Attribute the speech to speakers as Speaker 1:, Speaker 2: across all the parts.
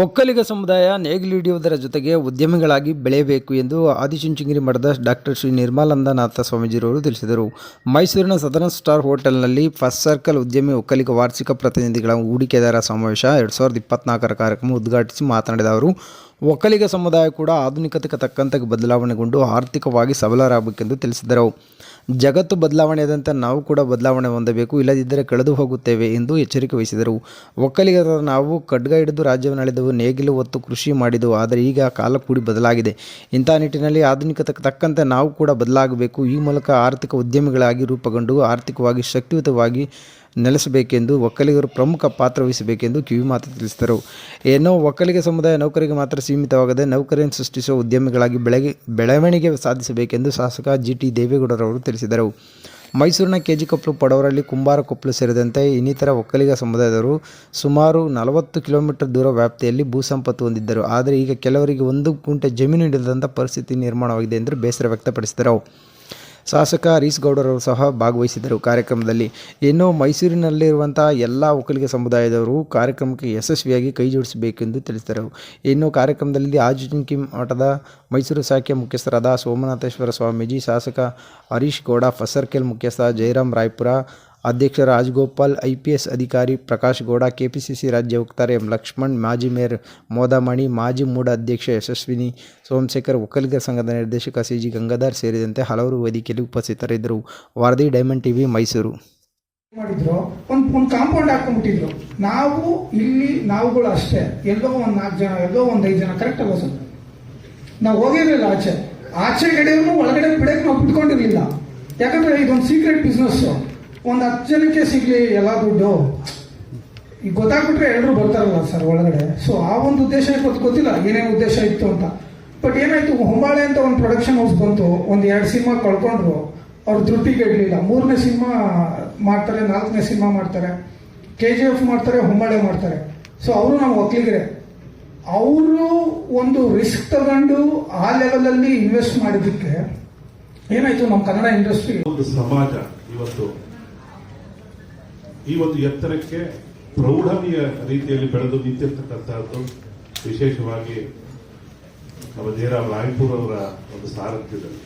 Speaker 1: ಒಕ್ಕಲಿಗ ಸಮುದಾಯ ನೇಗಿಲು ಹಿಡಿಯುವುದರ ಜೊತೆಗೆ ಉದ್ಯಮಿಗಳಾಗಿ ಬೆಳೆಯಬೇಕು ಎಂದು ಆದಿಚುಂಚನಗಿರಿ ಮಠದ ಡಾಕ್ಟರ್ ಶ್ರೀ ನಿರ್ಮಲಾನಂದನಾಥ ಸ್ವಾಮೀಜಿರವರು ತಿಳಿಸಿದರು. ಮೈಸೂರಿನ ಸದರ್ನ್ ಸ್ಟಾರ್ ಹೋಟೆಲ್ನಲ್ಲಿ ಫಸ್ಟ್ ಸರ್ಕಲ್ ಉದ್ಯಮಿ ಒಕ್ಕಲಿಗ ವಾರ್ಷಿಕ ಪ್ರತಿನಿಧಿಗಳ ಹೂಡಿಕೆದಾರ ಸಮಾವೇಶ ಎರಡು ಸಾವಿರದ ಇಪ್ಪತ್ನಾಲ್ಕರ ಕಾರ್ಯಕ್ರಮ ಉದ್ಘಾಟಿಸಿ ಮಾತನಾಡಿದ ಅವರು ಒಕ್ಕಲಿಗ ಸಮುದಾಯ ಕೂಡ ಆಧುನಿಕತೆಗೆ ತಕ್ಕಂತೆ ಬದಲಾವಣೆಗೊಂಡು ಆರ್ಥಿಕವಾಗಿ ಸಬಲರಾಗಬೇಕೆಂದು ತಿಳಿಸಿದರು. ಜಗತ್ತು ಬದಲಾವಣೆಯಾದಂತೆ ನಾವು ಕೂಡ ಬದಲಾವಣೆ ಹೊಂದಬೇಕು, ಇಲ್ಲದಿದ್ದರೆ ಕಳೆದು ಹೋಗುತ್ತೇವೆ ಎಂದು ಎಚ್ಚರಿಕೆ ವಹಿಸಿದರು. ಒಕ್ಕಲಿಗರ ನಾವು ಖಡ್ಗ ಹಿಡಿದು ರಾಜ್ಯವನ್ನು ಅಳೆದವು ನೇಗಿಲು ಹೊತ್ತು ಕೃಷಿ ಮಾಡಿದೆವು, ಆದರೆ ಈಗ ಕಾಲ ಕೂಡಿ ಬದಲಾಗಿದೆ. ಇಂಥ ನಿಟ್ಟಿನಲ್ಲಿ ಆಧುನಿಕತೆಗೆ ತಕ್ಕಂತೆ ನಾವು ಕೂಡ ಬದಲಾಗಬೇಕು. ಈ ಮೂಲಕ ಆರ್ಥಿಕ ಉದ್ಯಮಿಗಳಾಗಿ ರೂಪುಗೊಂಡು ಆರ್ಥಿಕವಾಗಿ ಶಕ್ತಿಯುತವಾಗಿ ನೆಲೆಸಬೇಕೆಂದು ಒಕ್ಕಲಿಗರು ಪ್ರಮುಖ ಪಾತ್ರ ವಹಿಸಬೇಕೆಂದು ಕಿವಿಮಾತು ತಿಳಿಸಿದರು. ಏನೋ ಒಕ್ಕಲಿಗ ಸಮುದಾಯ ನೌಕರಿಗೆ ಮಾತ್ರ ಸೀಮಿತವಾಗದೆ ನೌಕರಿಯನ್ನು ಸೃಷ್ಟಿಸುವ ಉದ್ಯಮಿಗಳಾಗಿ ಬೆಳಗ್ಗೆ ಬೆಳವಣಿಗೆ ಸಾಧಿಸಬೇಕೆಂದು ಶಾಸಕ ಜಿ ಟಿ ದೇವೇಗೌಡರವರು ತಿಳಿಸಿದರು. ಮೈಸೂರಿನ ಕೆಜಿ ಕೊಪ್ಪಲು ಪಡವರಲ್ಲಿ ಕುಂಬಾರ ಕೊಪ್ಪಲು ಸೇರಿದಂತೆ ಇನ್ನಿತರ ಒಕ್ಕಲಿಗ ಸಮುದಾಯದವರು ಸುಮಾರು ನಲವತ್ತು ಕಿಲೋಮೀಟರ್ ದೂರ ವ್ಯಾಪ್ತಿಯಲ್ಲಿ ಭೂಸಂಪತ್ತು ಹೊಂದಿದ್ದರು. ಆದರೆ ಈಗ ಕೆಲವರಿಗೆ ಒಂದು ಗುಂಟೆ ಜಮೀನು ನೀಡದಂಥ ಪರಿಸ್ಥಿತಿ ನಿರ್ಮಾಣವಾಗಿದೆ ಎಂದು ಬೇಸರ ವ್ಯಕ್ತಪಡಿಸಿದರು. ಶಾಸಕ ಹರೀಶ್ ಗೌಡರವರು ಸಹ ಭಾಗವಹಿಸಿದರು ಕಾರ್ಯಕ್ರಮದಲ್ಲಿ ಇನ್ನು ಮೈಸೂರಿನಲ್ಲಿರುವಂಥ ಎಲ್ಲ ಒಕ್ಕಲಿಗ ಸಮುದಾಯದವರು ಕಾರ್ಯಕ್ರಮಕ್ಕೆ ಯಶಸ್ವಿಯಾಗಿ ಕೈ ಜೋಡಿಸಬೇಕೆಂದು ತಿಳಿಸಿದರು. ಇನ್ನು ಕಾರ್ಯಕ್ರಮದಲ್ಲಿ ಆಜುಂಕಿ ಮಠದ ಮೈಸೂರು ಶಾಖೆ ಮುಖ್ಯಸ್ಥರಾದ ಸೋಮನಾಥೇಶ್ವರ ಸ್ವಾಮೀಜಿ, ಶಾಸಕ ಹರೀಶ್ ಗೌಡ ಫಸರ್ಕೆಲ್ ಮುಖ್ಯಸ್ಥ ಜಯರಾಮ್ ರಾಯ್ಪುರ ಅಧ್ಯಕ್ಷ ರಾಜಗೋಪಾಲ್, ಐ ಪಿ ಎಸ್ ಅಧಿಕಾರಿ ಪ್ರಕಾಶ್ ಗೌಡ, ಕೆಪಿಸಿಸಿ ರಾಜ್ಯ ವಕ್ತಾರೆ ಎಂ ಲಕ್ಷ್ಮಣ್, ಮಾಜಿ ಮೇಯರ್ ಮೋದಮಣಿ, ಮಾಜಿ ಮೂಡ ಅಧ್ಯಕ್ಷ ಯಶಸ್ವಿನಿ ಸೋಮಶೇಖರ್ ಒಕ್ಕಲಿಗರ ಸಂಘದ ನಿರ್ದೇಶಕ ಸಿ ಜಿ ಗಂಗಾಧರ್ ಸೇರಿದಂತೆ ಹಲವರು ವೇದಿಕೆಯಲ್ಲಿ ಉಪಸ್ಥಿತರಿದ್ದರು. ವಾರದಿ ಡೈಮಂಡ್ ಟಿವಿ, ಮೈಸೂರು.
Speaker 2: ಮಾಡಿದ್ರು, ಒಂದು, ಒಂದ್ ಕಾಂಪೌಂಡ್ ಹಾಕೊಂಡ್ಬಿಟ್ಟಿದ್ರು. ನಾವು ಇಲ್ಲಿ, ನಾವುಗಳು ಅಷ್ಟೇ. ಎಲ್ಲೋ ಒಂದು ನಾಲ್ಕು ಜನ, ಎಲ್ಲೋ ಒಂದು ಐದು ಜನ ಕರೆಕ್ಟ್ ಅಲ್ವಾ ಸರ್? ನಾವು ಹೋಗಿರಲಿಲ್ಲ ಆಚೆ. ಆಚೆ ಕಡೆಯೂ ಒಳಗಡೆ ಬಿಡಕ್ಕೆ ನಾವು ಬಿಟ್ಕೊಂಡಿರ್ಲಿಲ್ಲ. ಯಾಕಂದ್ರೆ ಇದೊಂದು ಸೀಕ್ರೆಟ್ ಬಿಸ್ನೆಸ್ ಒಂದ್ ಹತ್ತು ಜನಕ್ಕೆ ಸಿಗ್ಲಿ, ಎಲ್ಲ ದುಡ್ಡು. ಈಗ ಗೊತ್ತಾಗ್ಬಿಟ್ರೆ ಎಲ್ಲರೂ ಬರ್ತಾರಲ್ಲ ಸರ್ ಒಳಗಡೆ. ಸೊ ಆ ಒಂದು ಉದ್ದೇಶ ಇವತ್ತು ಗೊತ್ತಿಲ್ಲ, ಏನೇನು ಉದ್ದೇಶ ಇತ್ತು ಅಂತ. ಬಟ್ ಏನಾಯ್ತು, ಹೊಂಬಾಳೆ ಅಂತ ಒಂದು ಪ್ರೊಡಕ್ಷನ್ ಹೌಸ್ ಬಂತು, ಒಂದು ಎರಡು ಸಿನಿಮಾ ಕಳ್ಕೊಂಡ್ರು. ಅವ್ರು ಧೃತಿಗೆ ಇಡ್ಲಿಲ್ಲ. ಮೂರನೇ ಸಿನಿಮಾ ಮಾಡ್ತಾರೆ, ನಾಲ್ಕನೇ ಸಿನಿಮಾ ಮಾಡ್ತಾರೆ. ಕೆ ಜಿ ಎಫ್ ಮಾಡ್ತಾರೆ, ಹೊಂಬಾಳೆ ಮಾಡ್ತಾರೆ. ಸೊ ಅವರು ನಾವು ಒಕ್ಕಲಿಗರೆ ಅವರು ಒಂದು ರಿಸ್ಕ್ ತಗೊಂಡು ಆ ಲೆವೆಲಲ್ಲಿ ಇನ್ವೆಸ್ಟ್ ಮಾಡಿದ್ದಕ್ಕೆ ಏನಾಯ್ತು ನಮ್ಮ ಕನ್ನಡ ಇಂಡಸ್ಟ್ರಿ
Speaker 3: ಒಂದು ಸಮಾಜ ಇವತ್ತು ಈ ಒಂದು ಎತ್ತರಕ್ಕೆ ಪ್ರೌಢವೀಯ ರೀತಿಯಲ್ಲಿ ಬೆಳೆದು ನಿಂತಿರ್ತಕ್ಕಂತಹದ್ದು ವಿಶೇಷವಾಗಿ ನಮ್ಮ ಜಯರಾಮ್ ರಾಯ್ಪುರ್ ಅವರ ಒಂದು ಸಾರಥ್ಯದಲ್ಲಿ.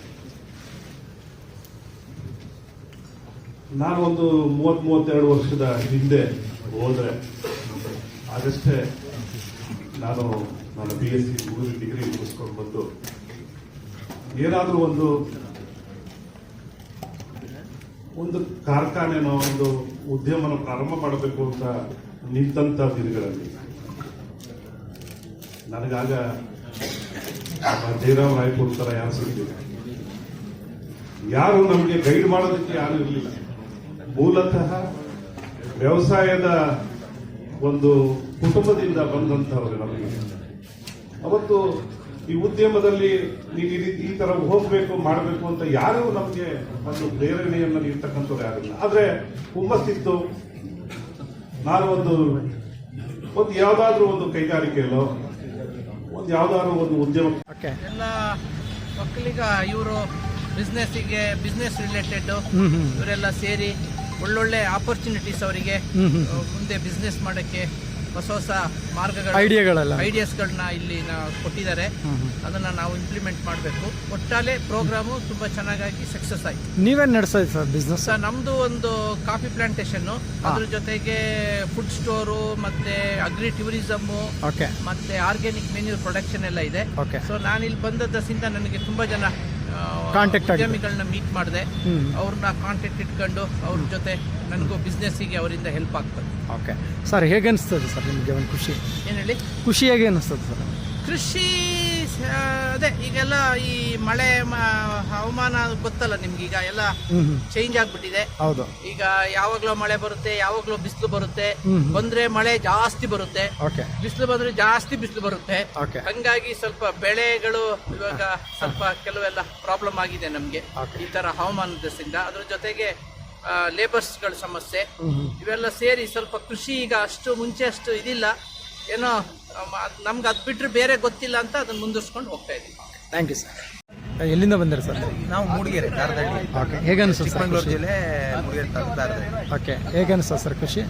Speaker 3: ನಾನು ಒಂದು ಮೂವತ್ ಮೂವತ್ತೆರಡು ವರ್ಷದ ಹಿಂದೆ ಹೋದ್ರೆ ಆಗಷ್ಟೇ ನಾನು ನನ್ನ ಬಿ ಎಸ್ ಸಿ ಮುಗಿದು ಡಿಗ್ರಿ ಮುಗಿಸ್ಕೊಂಡು ಬಂದು ಏನಾದರೂ ಒಂದು ಒಂದು ಕಾರ್ಖಾನೆನೋ ಒಂದು ಉದ್ಯಮನ ಪ್ರಾರಂಭ ಮಾಡಬೇಕು ಅಂತ ನಿಂತ ದಿನಗಳಲ್ಲಿ. ನನಗಾಗ ಜಯರಾಮ್ ರಾಯ್ಪುರ್ ತರ ಯಾರು ಸಿಗಲಿಲ್ಲ. ಯಾರು ನಮಗೆ ಗೈಡ್ ಮಾಡೋದಕ್ಕೆ ಯಾರು ಇರಲಿಲ್ಲ. ಮೂಲತಃ ವ್ಯವಸಾಯದ ಒಂದು ಕುಟುಂಬದಿಂದ ಬಂದಂತವರು ನಮಗೆ. ಅವತ್ತು ಈ ಉದ್ಯಮದಲ್ಲಿ ನೀವು ಈ ರೀತಿ ಈ ತರ ಹೋಗ್ಬೇಕು ಮಾಡಬೇಕು ಅಂತ ಯಾರು ನಮಗೆ ಒಂದು ಪ್ರೇರಣೆಯನ್ನು ನೀಡ್ತಕ್ಕಂಥವ್ರು ಯಾರಿಲ್ಲ ಆದ್ರೆ ಹುಮ್ಮಸ್ಸಿತ್ತು ನಾನು ಒಂದು ಒಂದು ಯಾವ್ದಾದ್ರು ಒಂದು ಕೈಗಾರಿಕೆಯಲ್ಲೋ ಒಂದು ಯಾವ್ದಾದ್ರು ಒಂದು ಉದ್ಯಮ
Speaker 4: ಎಲ್ಲ ಮಕ್ಕಳಿಗ ಇವರು ಬಿಸ್ನೆಸ್ಸಿಗೆ ಬಿಸ್ನೆಸ್ ರಿಲೇಟೆಡ್ ಇವರೆಲ್ಲ ಸೇರಿ ಒಳ್ಳೊಳ್ಳೆ ಆಪರ್ಚುನಿಟೀಸ್ ಅವರಿಗೆ ಮುಂದೆ ಬಿಸ್ನೆಸ್ ಮಾಡಕ್ಕೆ ಹೊಸ ಹೊಸ ಮಾರ್ಗಗಳ
Speaker 5: ಐಡಿಯಾಗಳೆಲ್ಲ
Speaker 4: ಐಡಿಯಾಸ್ಗಳನ್ನ ಇಲ್ಲಿ ನಾವು ಕೊಟ್ಟಿದ್ದಾರೆ. ಅದನ್ನ ನಾವು ಇಂಪ್ಲಿಮೆಂಟ್ ಮಾಡಬೇಕು. ಒಟ್ಟಾಲೆ ಪ್ರೋಗ್ರಾಮು ತುಂಬಾ ಚೆನ್ನಾಗಾಗಿ ಸಕ್ಸಸ್ ಆಯ್ತು.
Speaker 5: ನೀವೇನ್ ನಡೆಸೋದು ಸರ್ ಬಿಸ್ನೆಸ್
Speaker 4: ಸರ್ ನಮ್ದು ಒಂದು ಕಾಫಿ ಪ್ಲಾಂಟೇಶನ್ ಅದ್ರ ಜೊತೆಗೆ ಫುಡ್ ಸ್ಟೋರು ಮತ್ತೆ ಅಗ್ರಿ ಟೂರಿಸಮ್
Speaker 5: ಓಕೆ
Speaker 4: ಮತ್ತೆ ಆರ್ಗ್ಯಾನಿಕ್ ಮೆನ್ಯೂರ್ ಪ್ರೊಡಕ್ಷನ್ ಎಲ್ಲ ಇದೆ. ಸೊ ನಾನು ಇಲ್ಲಿ ಬಂದದ್ದಸಿಂದ ನನಗೆ ತುಂಬಾ ಜನ
Speaker 5: ಆಗಿದೆ.
Speaker 4: ಉದ್ಯಮಿಗಳನ್ನ ಮೀಟ್ ಮಾಡಿದೆ. ಅವ್ರನ್ನ ಕಾಂಟ್ಯಾಕ್ಟ್ ಇಟ್ಕೊಂಡು ಅವ್ರ ಜೊತೆ ನನಗೂ ಬಿಸ್ನೆಸ್ಸಿಗೆ ಅವರಿಂದ ಹೆಲ್ಪ್ ಆಗ್ತದೆ.
Speaker 5: ಓಕೆ ಸರ್ ಹೇಗೆ ಅನಿಸ್ತದೆ ಸರ್ ನಿಮಗೆ ಒಂದು ಖುಷಿ?
Speaker 4: ಏನು ಹೇಳಿ?
Speaker 5: ಖುಷಿ ಹೇಗೆ ಅನಿಸ್ತದೆ ಸರ್
Speaker 4: ಕೃಷಿ ಅದೇ ಈಗೆಲ್ಲ ಈ ಮಳೆ ಮ- ಹವಾಮಾನ ಗೊತ್ತಲ್ಲ ನಿಮ್ಗೆ ಈಗ ಎಲ್ಲ ಚೇಂಜ್ ಆಗ್ಬಿಟ್ಟಿದೆ.
Speaker 5: ಹೌದು.
Speaker 4: ಈಗ ಯಾವಾಗ್ಲೂ ಮಳೆ ಬರುತ್ತೆ ಯಾವಾಗ್ಲೂ ಬಿಸಿಲು ಬರುತ್ತೆ. ಬಂದ್ರೆ ಮಳೆ ಜಾಸ್ತಿ ಬರುತ್ತೆ.
Speaker 5: ಓಕೆ.
Speaker 4: ಬಿಸಿಲು ಬಂದ್ರೆ ಜಾಸ್ತಿ ಬಿಸಿಲು ಬರುತ್ತೆ.
Speaker 5: ಓಕೆ.
Speaker 4: ಹಂಗಾಗಿ ಸ್ವಲ್ಪ ಬೆಳೆಗಳು ಇವಾಗ ಸ್ವಲ್ಪ ಕೆಲವೆಲ್ಲ ಪ್ರಾಬ್ಲಮ್ ಆಗಿದೆ ನಮ್ಗೆ.
Speaker 5: Okay.
Speaker 4: ಈ ತರ ಹವಾಮಾನದಿಂದ ಅದ್ರ ಜೊತೆಗೆ ಲೇಬರ್ಸ್ಗಳ ಸಮಸ್ಯೆ.
Speaker 5: ಹ್ಮ್ ಹ್ಮ್.
Speaker 4: ಇವೆಲ್ಲ ಸೇರಿ ಸ್ವಲ್ಪ ಕೃಷಿ ಈಗ ಅಷ್ಟು ಮುಂಚೆ ಅಷ್ಟು ಇದಿಲ್ಲ. ಏನೋ ನಮ್ಗೆ ಅದು ಬಿಟ್ಟರೆ ಬೇರೆ ಗೊತ್ತಿಲ್ಲ ಅಂತ ಅದನ್ನ ಮುಂದುವರ್ಸ್ಕೊಂಡು ಹೋಗ್ತಾ ಇದ್ದೀವಿ.
Speaker 5: ಥ್ಯಾಂಕ್ ಯು ಸರ್ ಎಲ್ಲಿಂದ ಬಂದಿರಿ ಸರ್?
Speaker 6: ನಾವು ಮೂಡಿಗೆರೆ ದಾರದಹಳ್ಳಿ
Speaker 5: ಓಕೆ ಹೇಗೆ ಅನಿಸ್ತು ಸರ್
Speaker 6: ಚಿಕ್ಕಮಗಳೂರು ಜಿಲ್ಲೆ ಮೂಡಿಗೆರೆ ತಾಲೂಕು
Speaker 5: ಓಕೆ ಹೇಗೆ ಅನಿಸ್ತು ಸರ್ ಖುಷಿ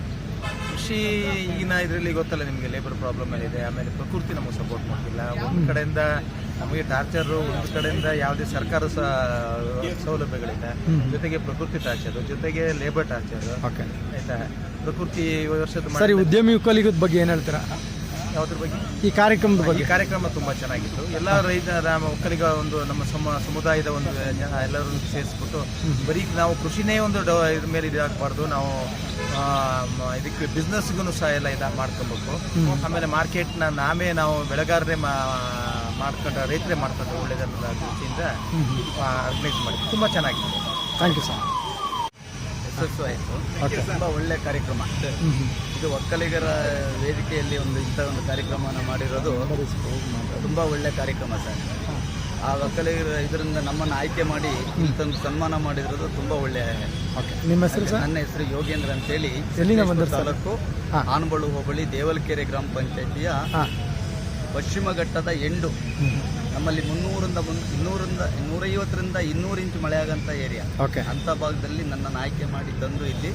Speaker 6: ಕೃಷಿ ಈಗಿನ ಇದರಲ್ಲಿ ಗೊತ್ತಲ್ಲ ನಿಮಗೆ ಲೇಬರ್ ಪ್ರಾಬ್ಲಮ್ ಇದೆ ಆಮೇಲೆ ಪ್ರಕೃತಿ ನಮಗೆ ಸಪೋರ್ಟ್ ಮಾಡ್ತಿಲ್ಲ. ಒಂದು ಕಡೆಯಿಂದ ನಮಗೆ ಟಾರ್ಚರು ಒಂದು ಕಡೆಯಿಂದ ಯಾವುದೇ ಸರ್ಕಾರ ಸಹ ಸೌಲಭ್ಯಗಳಿಲ್ಲ. ಜೊತೆಗೆ ಪ್ರಕೃತಿ ಟಾರ್ಚರು ಜೊತೆಗೆ ಲೇಬರ್ ಟಾರ್ಚರ್
Speaker 5: ಓಕೆ
Speaker 6: ಆಯ್ತಾ? ಪ್ರಕೃತಿ ವರ್ಷದ
Speaker 5: ಉದ್ಯಮಿ ಕಲಿಗದ ಬಗ್ಗೆ ಏನು ಹೇಳ್ತೀರಾ?
Speaker 6: ಯಾವ್ದ್ರ ಬಗ್ಗೆ?
Speaker 5: ಈ ಕಾರ್ಯಕ್ರಮದ
Speaker 6: ಈ
Speaker 5: ಬಗ್ಗೆ.
Speaker 6: ಕಾರ್ಯಕ್ರಮ ತುಂಬಾ ಚೆನ್ನಾಗಿತ್ತು. ಎಲ್ಲ ರೈತ ಒಕ್ಕಲಿಗ ಒಂದು ನಮ್ಮ ಸಮ ಸಮುದಾಯದ ಒಂದು ಜನ ಎಲ್ಲರೂ ಸೇರಿಸ್ಬಿಟ್ಟು ಬರೀ ನಾವು ಕೃಷಿನೇ ಒಂದು ಡ ಇದ್ರ ಮೇಲೆ ಇದಾಗಬಾರ್ದು. ನಾವು ಇದಕ್ಕೆ ಬಿಸ್ನೆಸ್ಗೂ ಸಹ ಎಲ್ಲ ಇದಾಗ ಮಾಡ್ಕೊಬೇಕು. ಆಮೇಲೆ ಮಾರ್ಕೆಟ್ನ ನಾವೇ ನಾವು ಬೆಳೆಗಾರರೇ ಮಾಡ್ಕೊಂಡ ರೈತರೇ ಮಾಡ್ಕೊಂಡು ಒಳ್ಳೆದನ್ನ ದೃಷ್ಟಿಯಿಂದ ಆರ್ಗನೈಸ್ ಮಾಡಿ ತುಂಬ ಚೆನ್ನಾಗಿತ್ತು.
Speaker 5: ಥ್ಯಾಂಕ್ ಯು ಸರ್
Speaker 6: ಯಶಸ್ಸು ಆಯಿತು. ತುಂಬ ಒಳ್ಳೆ ಕಾರ್ಯಕ್ರಮ. ಇದು ಒಕ್ಕಲಿಗರ ವೇದಿಕೆಯಲ್ಲಿ ಒಂದು ಇಂಥ ಒಂದು ಕಾರ್ಯಕ್ರಮವನ್ನು ಮಾಡಿರೋದು ತುಂಬ ಒಳ್ಳೆ ಕಾರ್ಯಕ್ರಮ ಸರ್. ಆ ಒಕ್ಕಲಿಗರ ಇದರಿಂದ ನಮ್ಮನ್ನು ಆಯ್ಕೆ ಮಾಡಿ ಇಂಥೊಂದು ಸನ್ಮಾನ ಮಾಡಿರೋದು ತುಂಬ ಒಳ್ಳೆ
Speaker 5: ನಿಮ್ಮ ಹೆಸರು ಸರ್?
Speaker 6: ನನ್ನ ಹೆಸರು ಯೋಗೇಂದ್ರ ಅಂತೇಳಿ.
Speaker 5: ಹೇಳಿ
Speaker 6: ತಾಲೂಕು. ಆನಬಳು ಹೋಬಳಿ ದೇವಲಕೆರೆ ಗ್ರಾಮ ಪಂಚಾಯತಿಯ ಪಶ್ಚಿಮ ಘಟ್ಟದ ಎಂಡು. ನಮ್ಮಲ್ಲಿ ಮುನ್ನೂರಿಂದ ಮುನ್- ಇನ್ನೂರಿಂದ ನೂರೈವತ್ತರಿಂದ ಇನ್ನೂರು ಇಂಚು ಮಳೆ ಆಗಂತ ಏರಿಯಾ.
Speaker 5: ಓಕೆ
Speaker 6: ಅಂತ ಭಾಗದಲ್ಲಿ ನನ್ನನ್ನು ಆಯ್ಕೆ ಮಾಡಿ ತಂದು ಇಲ್ಲಿ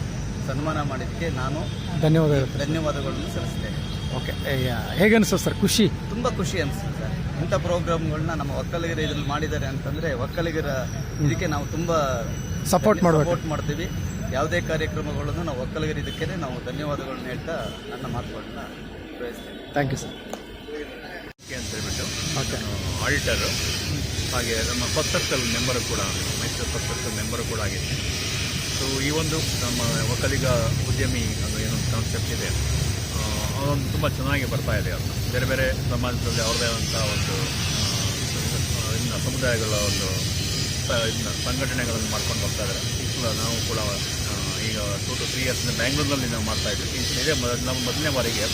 Speaker 6: ಸನ್ಮಾನ ಮಾಡಿದ್ದಕ್ಕೆ ನಾನು
Speaker 5: ಧನ್ಯವಾದ
Speaker 6: ಧನ್ಯವಾದಗಳನ್ನು ಸಲ್ಲಿಸ್ತೇನೆ.
Speaker 5: ಓಕೆ ಹೇಗೆ ಅನಿಸ್ತದೆ ಸರ್? ಖುಷಿ?
Speaker 6: ತುಂಬ ಖುಷಿ ಅನಿಸುತ್ತೆ ಸರ್. ಇಂಥ ಪ್ರೋಗ್ರಾಮ್ಗಳನ್ನ ನಮ್ಮ ಒಕ್ಕಲಿಗರ ಇದ್ರಲ್ಲಿ ಮಾಡಿದ್ದಾರೆ ಅಂತಂದರೆ ಒಕ್ಕಲಿಗರ ಇದಕ್ಕೆ ನಾವು ತುಂಬ
Speaker 5: ಸಪೋರ್ಟ್ ಮಾಡಿ
Speaker 6: ಸಪೋರ್ಟ್ ಮಾಡ್ತೀವಿ. ಯಾವುದೇ ಕಾರ್ಯಕ್ರಮಗಳನ್ನು ನಾವು ಒಕ್ಕಲಿಗರ ಇದಕ್ಕೆ ನಾವು ಧನ್ಯವಾದಗಳನ್ನ ಹೇಳ್ತಾ ನನ್ನ ಮಾತುಗಳನ್ನ ಬಯಸ್ತೇನೆ
Speaker 5: ಥ್ಯಾಂಕ್ ಯು ಸರ್
Speaker 7: ಅಂತ ಹೇಳ್ಬಿಟ್ಟು
Speaker 5: ಓಕೆ
Speaker 7: ಆಡಿಟರು. ಹಾಗೆ ನಮ್ಮ ಫಸ್ಟ್ ಸರ್ಕಲ್ ಮೆಂಬರು ಕೂಡ ಮೈಸೂರು ಫಸ್ಟ್ ಸರ್ಕಲ್ ಮೆಂಬರು ಕೂಡ ಆಗಿದೆ ಸೊ ಈ ಒಂದು ನಮ್ಮ ಒಕ್ಕಲಿಗ ಉದ್ಯಮಿ ಅದು ಏನೊಂದು ಕಾನ್ಸೆಪ್ಟ್ ಇದೆ. ಅದೊಂದು ತುಂಬ ಚೆನ್ನಾಗಿ ಬರ್ತಾ ಇದೆ ಅದು. ಬೇರೆ ಬೇರೆ ಸಮಾಜದಲ್ಲಿ ಅವ್ರದ್ದೇ ಆದಂಥ ಒಂದು ಇನ್ನು ಸಮುದಾಯಗಳ ಒಂದು ಇದನ್ನ ಸಂಘಟನೆಗಳನ್ನು ಮಾಡ್ಕೊಂಡು ಬರ್ತಾ ಇದ್ದಾರೆ. ಈಗ ನಾವು ಕೂಡ ಈಗ ಟೂ ಟು ತ್ರೀ ಇಯರ್ಸ್ ಬ್ಯಾಂಗ್ಳೂರಿನಲ್ಲಿ ನಾವು ಮಾಡ್ತಾ ಇದ್ವಿ ಇದೇ ಮೊದ- ನಮ್ಮ ಮೊದಲನೇ ಬಾರಿಗೆ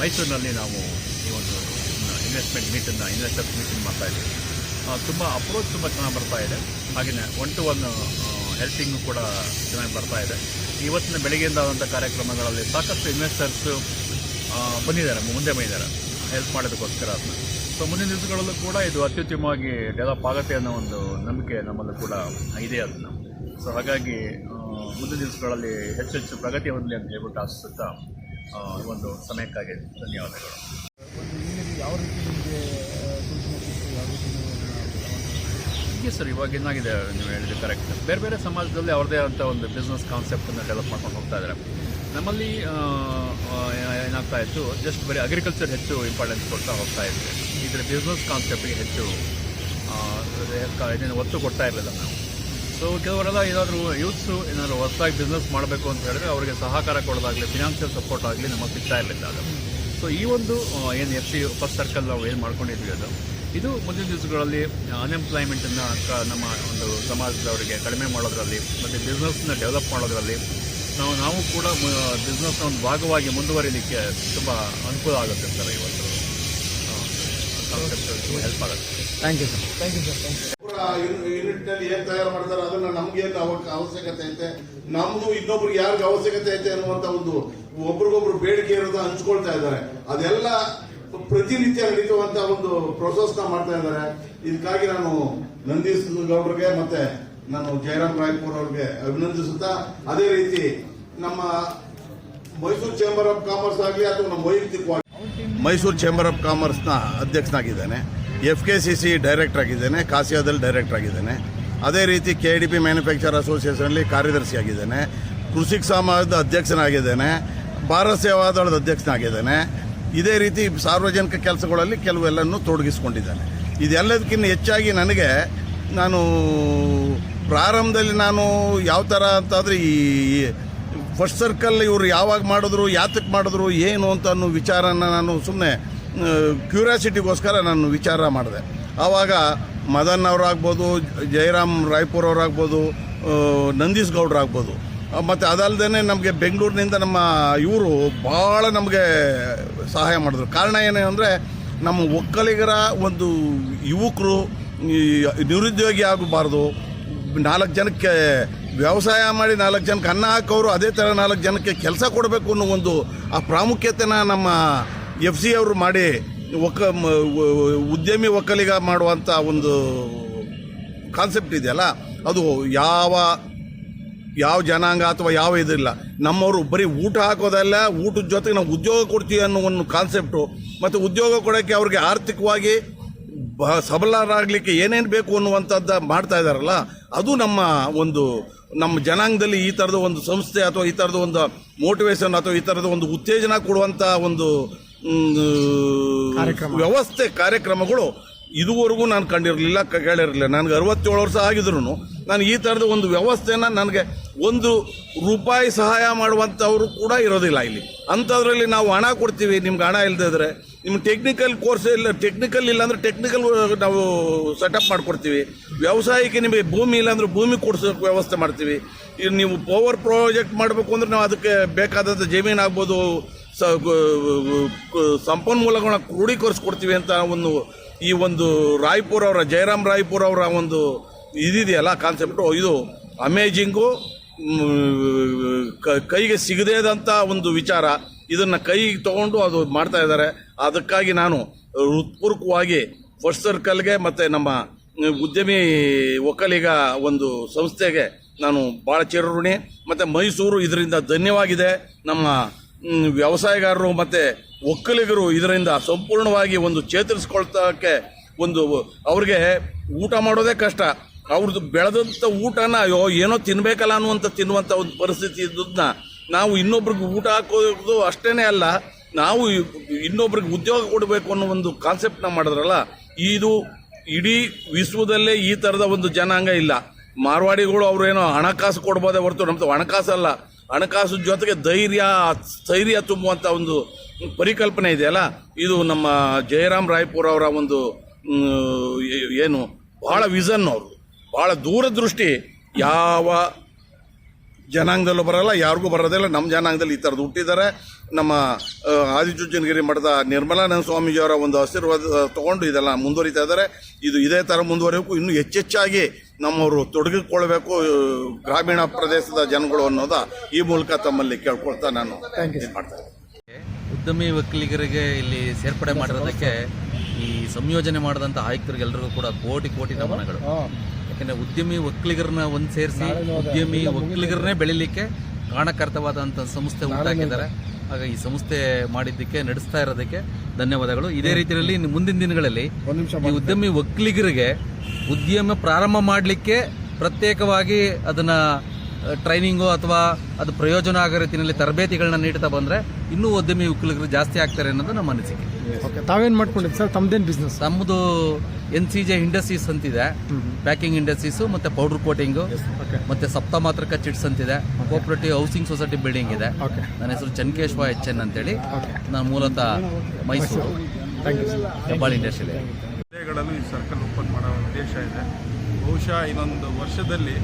Speaker 7: ಮೈಸೂರಿನಲ್ಲಿ ನಾವು ಈ ಒಂದು ಇನ್ವೆಸ್ಟ್ಮೆಂಟ್ ಮೀಟನ್ನು ಇನ್ವೆಸ್ಟರ್ಸ್ ಮೀಟಿಂಗ್ ಮಾಡ್ತಾ ಇದ್ದೀವಿ ತುಂಬ ಅಪ್ರೋಚ್ ತುಂಬ ಚೆನ್ನಾಗಿ ಬರ್ತಾ ಇದೆ. ಹಾಗೆಯೇ ಒನ್ ಟು ಒನ್ ಹೆಲ್ಪಿಂಗು ಕೂಡ ಚೆನ್ನಾಗಿ ಬರ್ತಾ ಇದೆ. ಇವತ್ತಿನ ಬೆಳಗ್ಗೆಯಿಂದ ಆದಂಥ ಕಾರ್ಯಕ್ರಮಗಳಲ್ಲಿ ಸಾಕಷ್ಟು ಇನ್ವೆಸ್ಟರ್ಸು ಬಂದಿದ್ದಾರೆ, ಮುಂದೆ ಬಂದಿದ್ದಾರೆ. ಹೆಲ್ಪ್ ಮಾಡೋದಕ್ಕೋಸ್ಕರ ಅದನ್ನ. ಸೊ ಮುಂದಿನ ದಿವಸಗಳಲ್ಲೂ ಕೂಡ ಇದು ಅತ್ಯುತ್ತಮವಾಗಿ ಡೆವಲಪ್ ಆಗುತ್ತೆ ಅನ್ನೋ ಒಂದು ನಂಬಿಕೆ ನಮ್ಮಲ್ಲೂ ಕೂಡ ಇದೆ ಅದನ್ನು. ಸೊ ಹಾಗಾಗಿ ಮುಂದಿನ ದಿವಸಗಳಲ್ಲಿ ಹೆಚ್ಚು ಹೆಚ್ಚು ಪ್ರಗತಿ ಹೊಂದಲಿ ಅಂತ ಹೇಳ್ಬಿಟ್ಟು ಆಶಿಸುತ್ತಾ ಒಂದು ಸಮಯಕ್ಕಾಗಿ ಧನ್ಯವಾದಗಳು. ಹೀಗೆ ಸರ್ ಇವಾಗ ಏನಾಗಿದೆ ನೀವು ಹೇಳಿದ್ರೆ ಕರೆಕ್ಟ್ ಬೇರೆ ಬೇರೆ ಸಮಾಜದಲ್ಲಿ ಅವ್ರದ್ದೇ ಆದಂಥ ಒಂದು ಬಿಸ್ನೆಸ್ ಕಾನ್ಸೆಪ್ಟನ್ನು ಡೆವಲಪ್ ಮಾಡ್ಕೊಂಡು ಹೋಗ್ತಾ ಇದ್ದಾರೆ. ನಮ್ಮಲ್ಲಿ ಏನಾಗ್ತಾ ಇತ್ತು ಜಸ್ಟ್ ಬರೀ ಅಗ್ರಿಕಲ್ಚರ್ ಹೆಚ್ಚು ಇಂಪಾರ್ಟೆನ್ಸ್ ಕೊಡ್ತಾ ಹೋಗ್ತಾ ಇದ್ವಿ ಇದರ ಬಿಸ್ನೆಸ್ ಕಾನ್ಸೆಪ್ಟಿಗೆ ಹೆಚ್ಚು ಏನೇನು ಒತ್ತು ಕೊಡ್ತಾ ಇರಲಿಲ್ಲ ನಾವು. ಸೊ ಕೆಲವರೆಲ್ಲ ಏನಾದರೂ ಯೂತ್ಸು ಏನಾದರೂ ಹೊಸದಾಗಿ ಬಿಸ್ನೆಸ್ ಮಾಡಬೇಕು ಅಂತ ಹೇಳಿದ್ರೆ ಅವರಿಗೆ ಸಹಕಾರ ಕೊಡೋದಾಗಲಿ ಫಿನಾನ್ಷಿಯಲ್ ಸಪೋರ್ಟ್ ಆಗಲಿ ನಮಗೆ ಸಿಗ್ತಾ ಇರಲಿಲ್ಲ ಅದು. ಸೊ ಈ ಒಂದು ಏನು ಎಫ್ ಸಿ ಫಸ್ಟ್ ಸರ್ಕಲ್ ನಾವು ಏನು ಮಾಡ್ಕೊಂಡಿದ್ವಿ ಅದು? ಇದು ಮುಂದಿನ ದಿವಸಗಳಲ್ಲಿ ಅನ್ಎಂಪ್ಲಾಯ್ಮೆಂಟನ್ನು ನಮ್ಮ ಒಂದು ಸಮಾಜದವರಿಗೆ ಕಡಿಮೆ ಮಾಡೋದರಲ್ಲಿ ಮತ್ತು ಬಿಸ್ನೆಸ್ನ ಡೆವಲಪ್ ಮಾಡೋದ್ರಲ್ಲಿ ನಾವು ನಾವು ಕೂಡ ಬಿಸ್ನೆಸ್ನ ಒಂದು ಭಾಗವಾಗಿ ಮುಂದುವರಿಲಿಕ್ಕೆ ತುಂಬ ಅನುಕೂಲ ಆಗುತ್ತೆ ಸರ್ ಇವತ್ತು ಹೆಲ್ಪ್ ಆಗುತ್ತೆ.
Speaker 5: Thank you sir thank you sir thank you
Speaker 8: ಯೂನಿಟ್ನಲ್ಲಿ ಏನ್ ತಯಾರು ಮಾಡ್ತಾರೆ ಅದನ್ನ ನಮ್ಗೆ ಏನ್ ಅವಶ್ಯಕತೆ ಐತೆ? ನಮ್ದು ಇನ್ನೊಬ್ರು ಯಾರಿಗೆ ಅವಶ್ಯಕತೆ ಐತೆ ಅನ್ನುವಂತ ಒಂದು ಒಬ್ರಿಗೊಬ್ರು ಬೇಡಿಕೆ ಇರೋದು ಹಂಚ್ಕೊಳ್ತಾ ಇದ್ದಾರೆ. ಅದೆಲ್ಲ ಪ್ರತಿನಿತ್ಯ ನಡೀತುವಂತ ಒಂದು ಪ್ರೋಸೆಸ್ನ ಮಾಡ್ತಾ ಇದ್ದಾರೆ. ಇದಕ್ಕಾಗಿ ನಾನು ನಂದೀಶ್ ಗೌಡ್ರಿಗೆ ಮತ್ತೆ ನಾನು ಜಯರಾಮ್ ರಾಯ್ಪುರ್ ಅವ್ರಿಗೆ ಅಭಿನಂದಿಸುತ್ತಾ, ಅದೇ ರೀತಿ ನಮ್ಮ ಮೈಸೂರು ಚೇಂಬರ್ ಆಫ್ ಕಾಮರ್ಸ್ ಆಗಲಿ ಅಥವಾ ನಮ್ಮ ವೈಯಕ್ತಿಕವಾಗಿ ಮೈಸೂರು ಚೇಂಬರ್ ಆಫ್ ಕಾಮರ್ಸ್ನ ಅಧ್ಯಕ್ಷನಾಗಿದ್ದೇನೆ. F K C C director ಆಗಿದ್ದೇನೆ, ಕಾಸಿಯಾದಲ್ಲಿ ಡೈರೆಕ್ಟರ್ ಆಗಿದ್ದೇನೆ. ಅದೇ ರೀತಿ ಕೆ ಡಿ ಪಿ ಮ್ಯಾನುಫ್ಯಾಕ್ಚರ್ ಅಸೋಸಿಯೇಷನಲ್ಲಿ ಕಾರ್ಯದರ್ಶಿಯಾಗಿದ್ದೇನೆ ಕೃಷಿ ಸಮಾಜದ ಅಧ್ಯಕ್ಷನಾಗಿದ್ದೇನೆ. ಭಾರತ ಸೇವಾದಳದ ಅಧ್ಯಕ್ಷನಾಗಿದ್ದೇನೆ. ಇದೇ ರೀತಿ ಸಾರ್ವಜನಿಕ ಕೆಲಸಗಳಲ್ಲಿ ಕೆಲವೆಲ್ಲನ್ನು ತೊಡಗಿಸ್ಕೊಂಡಿದ್ದಾನೆ. ಇದೆಲ್ಲದಕ್ಕಿಂತ ಹೆಚ್ಚಾಗಿ ನನಗೆ ನಾನು ಪ್ರಾರಂಭದಲ್ಲಿ ನಾನು ಯಾವ ಥರ ಅಂತಂದರೆ ಈ ಫಸ್ಟ್ ಸರ್ಕಲ್ ಇವರು ಯಾವಾಗ ಮಾಡಿದ್ರು ಯಾತಕ್ಕೆ ಮಾಡಿದ್ರು, ಏನು ಅಂತ ಅನ್ನೋ ವಿಚಾರನ ನಾನು ಸುಮ್ಮನೆ ಕ್ಯೂರಿಯಾಸಿಟಿಗೋಸ್ಕರ ನಾನು ವಿಚಾರ ಮಾಡಿದೆ. ಆವಾಗ ಮದನ್ ಅವರಾಗ್ಬೋದು ಜಯರಾಮ್ ರಾಯ್ಪುರ್ ಅವರಾಗ್ಬೋದು ನಂದೀಶ್ ಗೌಡ್ರಾಗ್ಬೋದು ಮತ್ತು ಅದಲ್ಲದೆ ನಮಗೆ ಬೆಂಗಳೂರಿನಿಂದ ನಮ್ಮ ಇವರು ಭಾಳ ನಮಗೆ ಸಹಾಯ ಮಾಡಿದ್ರು. ಕಾರಣ ಏನು ಅಂದರೆ ನಮ್ಮ ಒಕ್ಕಲಿಗರ ಒಂದು ಯುವಕರು ನಿರುದ್ಯೋಗಿ ಆಗಬಾರ್ದು. ನಾಲ್ಕು ಜನಕ್ಕೆ ವ್ಯವಸಾಯ ಮಾಡಿ ನಾಲ್ಕು ಜನಕ್ಕೆ ಅನ್ನ ಹಾಕೋರು ಅದೇ ಥರ ನಾಲ್ಕು ಜನಕ್ಕೆ ಕೆಲಸ ಕೊಡಬೇಕು ಅನ್ನೋ ಒಂದು ಆ ಪ್ರಾಮುಖ್ಯತೆನ ನಮ್ಮ ಎಫ್ ಸಿ ಅವರು ಮಾಡಿ ಒಕ್ಕ ಉದ್ಯಮಿ ಒಕ್ಕಲಿಗ ಮಾಡುವಂಥ ಒಂದು ಕಾನ್ಸೆಪ್ಟ್ ಇದೆಯಲ್ಲ, ಅದು ಯಾವ ಯಾವ ಜನಾಂಗ ಅಥವಾ ಯಾವ ಇದಿಲ್ಲ ನಮ್ಮವರು ಬರೀ ಊಟ ಹಾಕೋದಲ್ಲ ಊಟದ ಜೊತೆಗೆ ನಾವು ಉದ್ಯೋಗ ಕೊಡ್ತೀವಿ ಅನ್ನೋ ಒಂದು ಕಾನ್ಸೆಪ್ಟು ಮತ್ತು ಉದ್ಯೋಗ ಕೊಡೋಕ್ಕೆ ಅವ್ರಿಗೆ ಆರ್ಥಿಕವಾಗಿ ಬ ಸಬಲರಾಗಲಿಕ್ಕೆ ಏನೇನು ಬೇಕು ಅನ್ನುವಂಥದ್ದು ಮಾಡ್ತಾ ಇದ್ದಾರಲ್ಲ ಅದು ನಮ್ಮ ಒಂದು ನಮ್ಮ ಜನಾಂಗದಲ್ಲಿ ಈ ಥರದ ಒಂದು ಸಂಸ್ಥೆ ಅಥವಾ ಈ ಥರದ ಒಂದು ಮೋಟಿವೇಶನ್ ಅಥವಾ ಈ ಥರದ ಒಂದು ಉತ್ತೇಜನ ಕೊಡುವಂಥ ಒಂದು ವ್ಯವಸ್ಥೆ ಕಾರ್ಯಕ್ರಮಗಳು ಇದುವರೆಗೂ ನಾನು ಕಂಡಿರಲಿಲ್ಲ ಕೇಳಿರಲಿಲ್ಲ. ನನಗೆ ಅರವತ್ತೇಳು ವರ್ಷ ಆಗಿದ್ರು ನಾನು ಈ ಥರದ ಒಂದು ವ್ಯವಸ್ಥೆನ ನನಗೆ ಒಂದು ರೂಪಾಯಿ ಸಹಾಯ ಮಾಡುವಂಥವರು ಕೂಡ ಇರೋದಿಲ್ಲ ಇಲ್ಲಿ. ಅಂಥದ್ರಲ್ಲಿ ನಾವು ಹಣ ಕೊಡ್ತೀವಿ, ನಿಮ್ಗೆ ಹಣ ಇಲ್ಲದಿದ್ರೆ ನಿಮ್ಮ ಟೆಕ್ನಿಕಲ್ ಕೋರ್ಸ್ ಇಲ್ಲ ಟೆಕ್ನಿಕಲ್ ಇಲ್ಲ ಅಂದರೆ ಟೆಕ್ನಿಕಲ್ ನಾವು ಸೆಟಪ್ ಮಾಡಿಕೊಡ್ತೀವಿ. ವ್ಯವಸಾಯಕ್ಕೆ ನಿಮಗೆ ಭೂಮಿ ಇಲ್ಲ ಅಂದ್ರೆ ಭೂಮಿ ಕೊಡ್ಸೋಕೆ ವ್ಯವಸ್ಥೆ ಮಾಡ್ತೀವಿ. ಈಗ ನೀವು ಪವರ್ ಪ್ರಾಜೆಕ್ಟ್ ಮಾಡಬೇಕು ಅಂದ್ರೆ ನಾವು ಅದಕ್ಕೆ ಬೇಕಾದಂಥ ಜಮೀನು ಆಗ್ಬೋದು ಸಂಪನ್ಮೂಲಗಳನ್ನ ಕ್ರೋಢೀಕರಿಸ್ಕೊಡ್ತೀವಿ ಅಂತ ಒಂದು ಈ ಒಂದು ರಾಯ್ಪುರ್ ಅವರ, ಜಯರಾಮ್ ರಾಯ್ಪುರ್ ಅವರ ಒಂದು ಇದಿದೆಯಲ್ಲ ಕಾನ್ಸೆಪ್ಟು ಇದು ಅಮೇಜಿಂಗು ಕೈಗೆ ಸಿಗದೇ ಸಿಗದೇದಂಥ ಒಂದು ವಿಚಾರ. ಇದನ್ನು ಕೈಗೆ ತಗೊಂಡು ಅದು ಮಾಡ್ತಾ ಇದ್ದಾರೆ. ಅದಕ್ಕಾಗಿ ನಾನು ಹೃತ್ಪೂರ್ವಕವಾಗಿ ಫಸ್ಟ್ ಸರ್ಕಲ್ಗೆ ಮತ್ತು ನಮ್ಮ ಉದ್ಯಮಿ ಒಕ್ಕಲಿಗ ಒಂದು ಸಂಸ್ಥೆಗೆ ನಾನು ಭಾಳ ಚಿರಋಣಿ ಮತ್ತು ಮೈಸೂರು ಇದರಿಂದ ಧನ್ಯವಾಗಿದೆ. ನಮ್ಮ ವ್ಯವಸಾಯಗಾರರು ಮತ್ತು ಒಕ್ಕಲಿಗರು ಇದರಿಂದ ಸಂಪೂರ್ಣವಾಗಿ ಒಂದು ಚೇತರಿಸ್ಕೊಳ್ತಕ್ಕೆ ಒಂದು ಅವ್ರಿಗೆ ಊಟ ಮಾಡೋದೇ ಕಷ್ಟ. ಅವ್ರದ್ದು ಬೆಳೆದಂಥ ಊಟನ ಅಯ್ಯೋ, ಏನೋ ತಿನ್ಬೇಕಲ್ಲ ಅನ್ನುವಂಥ ತಿನ್ನುವಂಥ ಒಂದು ಪರಿಸ್ಥಿತಿ ಇದ್ದದನ್ನ ನಾವು ಇನ್ನೊಬ್ರಿಗೆ ಊಟ ಹಾಕೋದು ಅಷ್ಟೇ ಅಲ್ಲ, ನಾವು ಇನ್ನೊಬ್ರಿಗೆ ಉದ್ಯೋಗ ಕೊಡಬೇಕು ಅನ್ನೋ ಒಂದು ಕಾನ್ಸೆಪ್ಟ್ನ ಮಾಡಿದ್ರಲ್ಲ, ಇದು ಇಡೀ ವಿಶ್ವದಲ್ಲೇ ಈ ಥರದ ಒಂದು ಜನಾಂಗ ಇಲ್ಲ. ಮಾರ್ವಾಡಿಗಳು ಅವ್ರೇನೋ ಹಣಕಾಸು ಕೊಡ್ಬೋದೇ ಹೊರತು ನಮ್ದು ಹಣಕಾಸಲ್ಲ. ಹಣಕಾಸು ಜೊತೆಗೆ ಧೈರ್ಯ ಧೈರ್ಯ ತುಂಬುವಂಥ ಒಂದು ಪರಿಕಲ್ಪನೆ ಇದೆಯಲ್ಲ ಇದು ನಮ್ಮ ಜಯರಾಮ್ ರಾಯ್ಪುರ್ ಅವರ ಒಂದು ಏನು, ಬಹಳ ವಿಷನ್ ಅವರು ಬಹಳ ದೂರದೃಷ್ಟಿ ಯಾವ ಜನಾಂಗದಲ್ಲೂ ಬರಲ್ಲ, ಯಾರಿಗೂ ಬರೋದಿಲ್ಲ ನಮ್ಮ ಜನಾಂಗದಲ್ಲಿ ಈ ಥರದ್ದು ಹುಟ್ಟಿದ್ದಾರೆ. ನಮ್ಮ ಆದಿಚುಂಚನಗಿರಿ ಮಠದ ನಿರ್ಮಲಾನಂದ ಸ್ವಾಮೀಜಿಯವರ ಒಂದು ಆಶೀರ್ವಾದ ತೊಗೊಂಡು ಇದೆಲ್ಲ ಮುಂದುವರಿತಾ ಇದ್ದಾರೆ. ಇದು ಇದೇ ಥರ ಮುಂದುವರಿಯೋಕ್ಕೂ ಇನ್ನೂ ಹೆಚ್ಚೆಚ್ಚಾಗಿ ನಮ್ಮವರು ತೊಡಗಿಕೊಳ್ಬೇಕು ಗ್ರಾಮೀಣ ಪ್ರದೇಶದ ಜನಗಳು ಅನ್ನೋದ ಈ ಮೂಲಕ ತಮ್ಮಲ್ಲಿ ಕೇಳ್ಕೊಳ್ತಾ ನಾನು ಇದು
Speaker 9: ಉದ್ಯಮಿ ವಕೀಲಿಗರಿಗೆ ಇಲ್ಲಿ ಸೇರ್ಪಡೆ ಮಾಡಿರೋದಕ್ಕೆ ಈ ಸಂಯೋಜನೆ ಮಾಡಿದಂಥ ಆಯುಕ್ತರಿಗೆಲ್ಲರಿಗೂ ಕೂಡ ಕೋಟಿ ಕೋಟಿ ನಮನಗಳು. ಯಾಕಂದ್ರೆ ಉದ್ಯಮಿ ಒಕ್ಕಲಿಗರನ್ನ ಒಂದು ಸೇರಿಸಿ ಉದ್ಯಮಿ ಒಕ್ಕಲಿಗರನ್ನೇ ಬೆಳಿಲಿಕ್ಕೆ ಕಾರಣಕರ್ತವಾದಂಥ ಸಂಸ್ಥೆ ಉಂಟಾಗಿದ್ದಾರೆ ಆಗ ಈ ಸಂಸ್ಥೆ ಮಾಡಿದ್ದಕ್ಕೆ ನಡೆಸ್ತಾ ಇರೋದಕ್ಕೆ ಧನ್ಯವಾದಗಳು. ಇದೇ ರೀತಿಯಲ್ಲಿ ಮುಂದಿನ ದಿನಗಳಲ್ಲಿ ಈ ಉದ್ಯಮಿ ಒಕ್ಕಲಿಗರಿಗೆ ಉದ್ಯಮ ಪ್ರಾರಂಭ ಮಾಡಲಿಕ್ಕೆ ಪ್ರತ್ಯೇಕವಾಗಿ ಅದನ್ನ ಟ್ರೈನಿಂಗು ಅಥವಾ ಅದು ಪ್ರಯೋಜನ ಆಗೋ ರೀತಿಯಲ್ಲಿ ತರಬೇತಿಗಳನ್ನ ನೀಡ್ತಾ ಬಂದರೆ ಇನ್ನೂ ಉದ್ಯಮಿ ಉಕ್ಕಲಿಗರು ಜಾಸ್ತಿ ಆಗ್ತಾರೆ ಅನ್ನೋದು ನಮ್ಮ ಅನಿಸಿಕೆ.
Speaker 5: ಓಕೆ ತಾವೇನು ಮಾಡ್ಕೊಂಡಿದ್ದು ಸರ್? ತಮ್ಮದೇನು ಬಿಸ್ನೆಸ್
Speaker 9: ನಮ್ಮದು ಎನ್ ಸಿ ಜೆ ಇಂಡಸ್ಟ್ರೀಸ್ ಅಂತಿದೆ. ಪ್ಯಾಕಿಂಗ್ ಇಂಡಸ್ಟ್ರೀಸು ಮತ್ತೆ ಪೌಡರ್ ಕೋಟಿಂಗು ಮತ್ತೆ ಸಪ್ತಮಾತ್ರಕ ಚಿಟ್ಸ್ ಅಂತಿದೆ. ಕೋಪರೇಟಿವ್ ಹೌಸಿಂಗ್ ಸೊಸೈಟಿ ಬಿಲ್ಡಿಂಗ್ ಇದೆ. ನನ್ನ ಹೆಸರು ಚನ್ಕೇಶ್ವ ಎಚ್ ಎನ್ ಅಂತೇಳಿ ನಾನು ಮೂಲತಃ ಮೈಸೂರು. ಹೆಬ್ಬಾಳ್ ಇಂಡಸ್ಟ್ರಿಯಲ್ಲಿ
Speaker 10: ಜಿಲ್ಲೆಗಳಲ್ಲೂ ಈ ಸರ್ಕಲ್ ಓಪನ್ ಮಾಡೋ ಉದ್ದೇಶ ಇದೆ. ಬಹುಶಃ ಇನ್ನೊಂದು ವರ್ಷದಲ್ಲಿ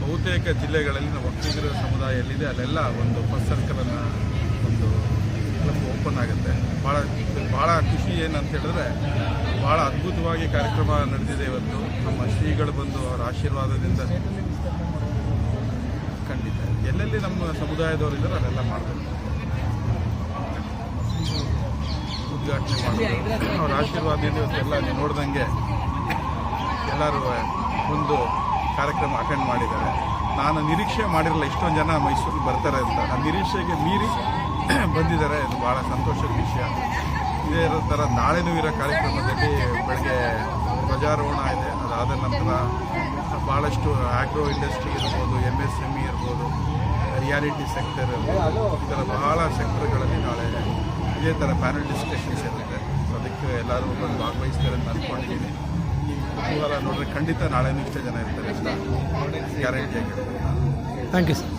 Speaker 10: ಬಹುತೇಕ ಜಿಲ್ಲೆಗಳಲ್ಲಿ ನಾವು ಒಕ್ಕಲಿಗರ ಸಮುದಾಯ ಎಲ್ಲಿದೆ ಅಲ್ಲೆಲ್ಲ ಒಂದು ಫಸ್ಟ್ ಸರ್ಕಲನ್ನು ಒಂದು ಕ್ಲಬ್ ಓಪನ್ ಆಗುತ್ತೆ. ಭಾಳ ಭಾಳ ಖುಷಿ ಏನಂತ ಹೇಳಿದ್ರೆ ಭಾಳ ಅದ್ಭುತವಾಗಿ ಕಾರ್ಯಕ್ರಮ ನಡೆದಿದೆ ಇವತ್ತು. ನಮ್ಮ ಶ್ರೀಗಳು ಬಂದು ಅವರ ಆಶೀರ್ವಾದದಿಂದ ಖಂಡಿತ. ಎಲ್ಲೆಲ್ಲಿ ನಮ್ಮ ಸಮುದಾಯದವರು ಇದ್ದಾರೆ ಅಲ್ಲೆಲ್ಲ ಮಾಡಬೇಕು ಉದ್ಘಾಟನೆ ಮಾಡಬೇಕು ಅವ್ರ ಆಶೀರ್ವಾದದಿಂದ ಇವತ್ತೆಲ್ಲ ನೋಡ್ದಂಗೆ ಎಲ್ಲರೂ ಒಂದು ಕಾರ್ಯಕ್ರಮ ಅಟೆಂಡ್ ಮಾಡಿದ್ದಾರೆ. ನಾನು ನಿರೀಕ್ಷೆ ಮಾಡಿರಲ್ಲ ಇಷ್ಟೊಂದು ಜನ ಮೈಸೂರಿಗೆ ಬರ್ತಾರೆ ಅಂತ. ಆ ನಿರೀಕ್ಷೆಗೆ ಮೀರಿ ಬಂದಿದ್ದಾರೆ. ಇದು ಭಾಳ ಸಂತೋಷದ ವಿಷಯ. ಇದೇ ಥರ ನಾಳೆನೂ ಇರೋ ಕಾರ್ಯಕ್ರಮದಲ್ಲಿ ಬೆಳಗ್ಗೆ ಧ್ವಜಾರೋಹಣ ಇದೆ. ಅದಾದ ನಂತರ ಭಾಳಷ್ಟು ಆಗ್ರೋ ಇಂಡಸ್ಟ್ರಿ ಇರ್ಬೋದು ಎಂ ಎಸ್ ಎಂ ಇ ಇರ್ಬೋದು ರಿಯಾಲಿಟಿ ಸೆಕ್ಟರ್ ಇರ್ಬೋದು, ಈ ಥರ ಬಹಳ ಸೆಕ್ಟರ್ಗಳಲ್ಲಿ ನಾಳೆ ಇದೇ ಥರ ಪ್ಯಾನಲ್ ಡಿಸ್ಕಷನ್ಸ್ ಇರುತ್ತೆ. ಅದಕ್ಕೆ ಎಲ್ಲರೂ ಬಂದು ಭಾಗವಹಿಸ್ತಾರೆ ಅಂತ ಅಂದ್ಕೊಂಡಿದ್ದೀನಿ ಕುತೂಹಲ ನೋಡಿದ್ರೆ ಖಂಡಿತ ನಾಳೆ ಇಷ್ಟೇ ಜನ ಇರ್ತಾರೆ. ಗ್ಯಾರಂಟಿ
Speaker 5: ಥ್ಯಾಂಕ್ ಯು ಸರ್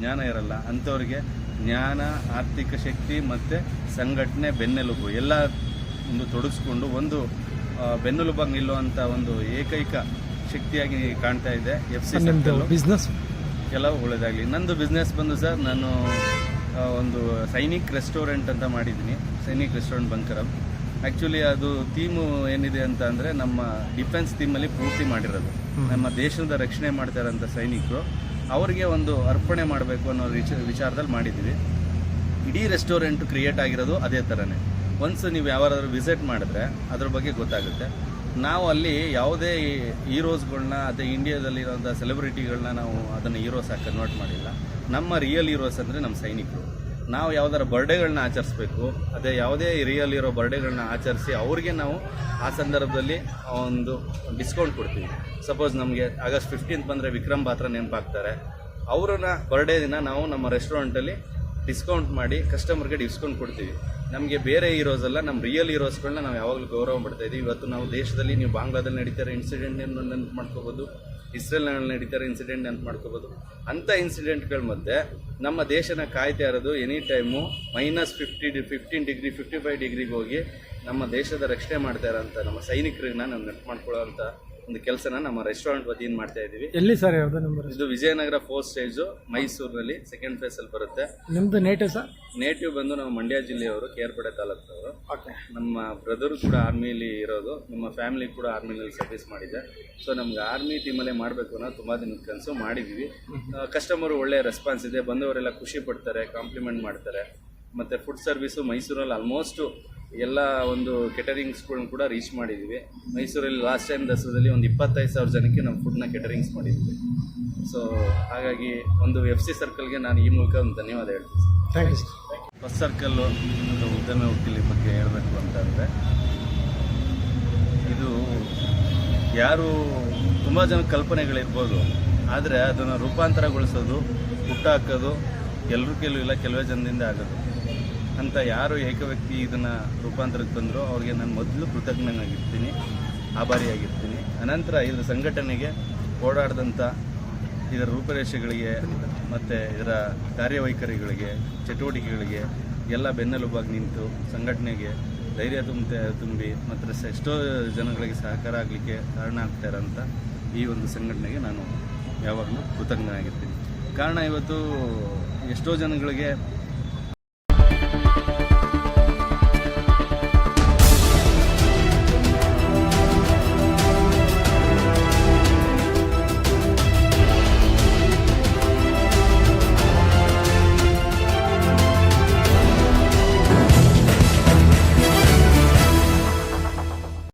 Speaker 11: ಜ್ಞಾನ ಇರಲ್ಲ ಅಂಥವ್ರಿಗೆ ಜ್ಞಾನ ಆರ್ಥಿಕ ಶಕ್ತಿ ಮತ್ತು ಸಂಘಟನೆ ಬೆನ್ನೆಲುಬು ಎಲ್ಲ ಒಂದು ತೊಡಗಿಸ್ಕೊಂಡು ಒಂದು ಬೆನ್ನೆಲುಬಾಗಿ ನಿಲ್ಲುವಂಥ ಒಂದು ಏಕೈಕ ಶಕ್ತಿಯಾಗಿ ಕಾಣ್ತಾ ಇದೆ ಎಫ್ ಸಿ
Speaker 5: ಬಿಸ್ನೆಸ್
Speaker 11: ಎಲ್ಲ ಒಳ್ಳೇದಾಗಲಿ. ನಂದು ಬಿಸ್ನೆಸ್ ಬಂದು ಸರ್ ನಾನು ಒಂದು ಸೈನಿಕ್ ರೆಸ್ಟೋರೆಂಟ್ ಅಂತ ಮಾಡಿದ್ದೀನಿ. ಸೈನಿಕ್ ರೆಸ್ಟೋರೆಂಟ್ ಬಂಕರಂ. ಆ್ಯಕ್ಚುಲಿ ಅದು ಥೀಮು ಏನಿದೆ ಅಂತ ಅಂದರೆ ನಮ್ಮ ಡಿಫೆನ್ಸ್ ಥೀಮಲ್ಲಿ ಪೂರ್ತಿ ಮಾಡಿರೋದು. ನಮ್ಮ ದೇಶದ ರಕ್ಷಣೆ ಮಾಡ್ತಾ ಇರೋಂಥ ಸೈನಿಕರು. ಅವರಿಗೆ ಒಂದು ಅರ್ಪಣೆ ಮಾಡಬೇಕು ಅನ್ನೋ ವಿಚ ವಿಚಾರದಲ್ಲಿ ಮಾಡಿದ್ದೀವಿ. ಇಡೀ ರೆಸ್ಟೋರೆಂಟ್ ಕ್ರಿಯೇಟ್ ಆಗಿರೋದು ಅದೇ ಥರನೇ ಒನ್ಸ್ ನೀವು ಯಾವಾರಾದ್ರೂ ವಿಸಿಟ್ ಮಾಡಿದ್ರೆ ಅದ್ರ ಬಗ್ಗೆ ಗೊತ್ತಾಗುತ್ತೆ. ನಾವು ಅಲ್ಲಿ ಯಾವುದೇ ಹೀರೋಸ್ಗಳನ್ನ ಅದೇ ಇಂಡಿಯಾದಲ್ಲಿರೋಂಥ ಸೆಲೆಬ್ರಿಟಿಗಳನ್ನ ನಾವು ಅದನ್ನು ಹೀರೋಸ್ ಆಗಿ ಕನ್ವರ್ಟ್ ಮಾಡಿಲ್ಲ. ನಮ್ಮ ರಿಯಲ್ ಹೀರೋಸ್ ಅಂದರೆ ನಮ್ಮ ಸೈನಿಕರು. ನಾವು ಯಾವ್ದಾರ ಬರ್ಡೇಗಳನ್ನ ಆಚರಿಸ್ಬೇಕು, ಅದೇ ಯಾವುದೇ ಇರೋ ಬರ್ಡೇಗಳನ್ನ ಆಚರಿಸಿ ಅವ್ರಿಗೆ ನಾವು ಆ ಸಂದರ್ಭದಲ್ಲಿ ಒಂದು ಡಿಸ್ಕೌಂಟ್ ಕೊಡ್ತೀವಿ. ಸಪೋಸ್ ನಮಗೆ ಆಗಸ್ಟ್ ಫಿಫ್ಟೀನ್ತ್ ಬಂದರೆ ವಿಕ್ರಮ್ ಪಾತ್ರ ನೆನಪಾಗ್ತಾರೆ. ಅವ್ರನ್ನ ಬರ್ಡೇ ದಿನ ನಾವು ನಮ್ಮ ರೆಸ್ಟೋರೆಂಟಲ್ಲಿ ಡಿಸ್ಕೌಂಟ್ ಮಾಡಿ ಕಸ್ಟಮರ್ಗೆ ಡಿಸ್ಕೌಂಟ್ ಕೊಡ್ತೀವಿ. ನಮಗೆ ಬೇರೆ ಹೀರೋಸ್ ಅಲ್ಲ ನಮ್ಮ ರಿಯಲ್ ಹೀರೋಸ್ಗಳನ್ನ ನಾವು ಯಾವಾಗಲೂ ಗೌರವ ಮಾಡ್ತಾ ಇದ್ದೀವಿ ಇವತ್ತು ನಾವು ದೇಶದಲ್ಲಿ, ನೀವು ಬಾಂಗ್ಲಾದಲ್ಲಿ ನಡೀತಾರೆ ಇನ್ಸಿಡೆಂಟ್ ನೆನಪು ಮಾಡ್ಕೋಬೋದು. ಇಸ್ರೇಲ್ನಲ್ಲಿ ನಡೀತಾರೆ ಇನ್ಸಿಡೆಂಟ್ ಅಂತ ಮಾಡ್ಕೋಬೋದು. ಅಂಥ ಇನ್ಸಿಡೆಂಟ್ಗಳ ಮಧ್ಯೆ ನಮ್ಮ ದೇಶನ ಕಾಯ್ತಾ ಇರೋದು any time minus fifty D fifteen degree fifty five ಡಿಗ್ರಿಗೆ ಹೋಗಿ ನಮ್ಮ ದೇಶದ ರಕ್ಷಣೆ ಮಾಡ್ತಾ ಇರೋಂಥ ನಮ್ಮ ಸೈನಿಕರನ್ನ ನಾವು ನೆನಪು ಮಾಡ್ಕೊಳ್ಳೋಂಥ ಒಂದು ಕೆಲಸನ ನಮ್ಮ ರೆಸ್ಟೋರೆಂಟ್ ವತಿಯಿಂದ ಮಾಡ್ತಾ ಇದ್ದೀವಿ?
Speaker 5: ಎಲ್ಲಿ ಸರ್ ಯಾವ್ದು ನಂಬರ್
Speaker 11: ಇದು ವಿಜಯನಗರ ಫೋರ್ ಸ್ಟೇಜು ಮೈಸೂರಿನಲ್ಲಿ ಸೆಕೆಂಡ್ ಫೇಸ್ ಅಲ್ಲಿ ಬರುತ್ತೆ.
Speaker 5: ನಿಮ್ದು ನೇಟಿವ್ ಸರ್
Speaker 11: ನೇಟಿವ್ ಬಂದು ನಮ್ಮ ಮಂಡ್ಯ ಜಿಲ್ಲೆಯವರು ಕೇರ್ಪಡೆ ತಾಲೂಕಿನವರು
Speaker 5: ಓಕೆ
Speaker 11: ನಮ್ಮ ಬ್ರದರ್ ಕೂಡ ಆರ್ಮಿಲಿ ಇರೋದು ನಮ್ಮ ಫ್ಯಾಮಿಲಿ ಕೂಡ ಆರ್ಮಿನಲ್ಲಿ ಸರ್ವಿಸ್ ಮಾಡಿದೆ. ಸೊ ನಮ್ಗೆ ಆರ್ಮಿ ಟೀಮಲ್ಲೇ ಮಾಡಬೇಕು ಅನ್ನೋ ತುಂಬ ದಿನದ ಕನಸು ಮಾಡಿದ್ದೀವಿ ಕಸ್ಟಮರು ಒಳ್ಳೆ ರೆಸ್ಪಾನ್ಸ್ ಇದೆ ಬಂದವರೆಲ್ಲ ಖುಷಿ ಪಡ್ತಾರೆ ಕಾಂಪ್ಲಿಮೆಂಟ್ ಮಾಡ್ತಾರೆ. ಮತ್ತು ಫುಡ್ ಸರ್ವಿಸು ಮೈಸೂರಲ್ಲಿ ಆಲ್ಮೋಸ್ಟು ಎಲ್ಲ ಒಂದು ಕೆಟರಿಂಗ್ಸ್ಗಳನ್ನ ಕೂಡ ರೀಚ್ ಮಾಡಿದ್ದೀವಿ ಮೈಸೂರಲ್ಲಿ ಲಾಸ್ಟ್ ಟೈಮ್ ದಸರಾದಲ್ಲಿ ಒಂದು ಇಪ್ಪತ್ತೈದು ಸಾವಿರ ಜನಕ್ಕೆ ನಾವು ಫುಡ್ನ ಕೆಟರಿಂಗ್ಸ್ ಮಾಡಿದ್ವಿ. ಸೊ ಹಾಗಾಗಿ ಒಂದು ಎಫ್ ಸಿ ಸರ್ಕಲ್ಗೆ ನಾನು ಈ ಮೂಲಕ ಒಂದು ಧನ್ಯವಾದ ಹೇಳ್ತೀನಿ
Speaker 5: thank you sir
Speaker 11: bus circle ಒಂದು ಉದ್ಯಮ ವಕೀಲಿ ಬಗ್ಗೆ ಹೇಳಬೇಕು ಅಂತಂದರೆ ಇದು ಯಾರು ತುಂಬ ಜನ ಕಲ್ಪನೆಗಳಿರ್ಬೋದು ಆದರೆ ಅದನ್ನು ರೂಪಾಂತರಗೊಳಿಸೋದು ಹುಟ್ಟಾಕೋದು ಎಲ್ಲರೂ ಕೆಲವು ಇಲ್ಲ ಕೆಲವೇ ಜನದಿಂದ ಆಗೋದು. ಅಂತ ಯಾರು ಏಕವ್ಯಕ್ತಿ ಇದನ್ನು ರೂಪಾಂತರಕ್ಕೆ ತಂದರೂ ಅವ್ರಿಗೆ ನಾನು ಮೊದಲು ಕೃತಜ್ಞನಾಗಿರ್ತೀನಿ, ಆಭಾರಿಯಾಗಿರ್ತೀನಿ. ಅನಂತರ ಇದರ ಸಂಘಟನೆಗೆ ಓಡಾಡಿದಂಥ ಇದರ ರೂಪರೇಷೆಗಳಿಗೆ ಮತ್ತು ಇದರ ಕಾರ್ಯವೈಖರಿಗಳಿಗೆ, ಚಟುವಟಿಕೆಗಳಿಗೆ ಎಲ್ಲ ಬೆನ್ನೆಲುಬಾಗಿ ನಿಂತು ಸಂಘಟನೆಗೆ ಧೈರ್ಯ ತುಂಬ ತುಂಬಿ ಮತ್ತು ಎಷ್ಟೋ ಜನಗಳಿಗೆ ಸಹಕಾರ ಆಗಲಿಕ್ಕೆ ಕಾರಣ ಆಗ್ತಾ ಇರೋಂಥ ಈ ಒಂದು ಸಂಘಟನೆಗೆ ನಾನು ಯಾವಾಗಲೂ ಕೃತಜ್ಞನಾಗಿರ್ತೀನಿ. ಕಾರಣ ಇವತ್ತು ಎಷ್ಟೋ ಜನಗಳಿಗೆ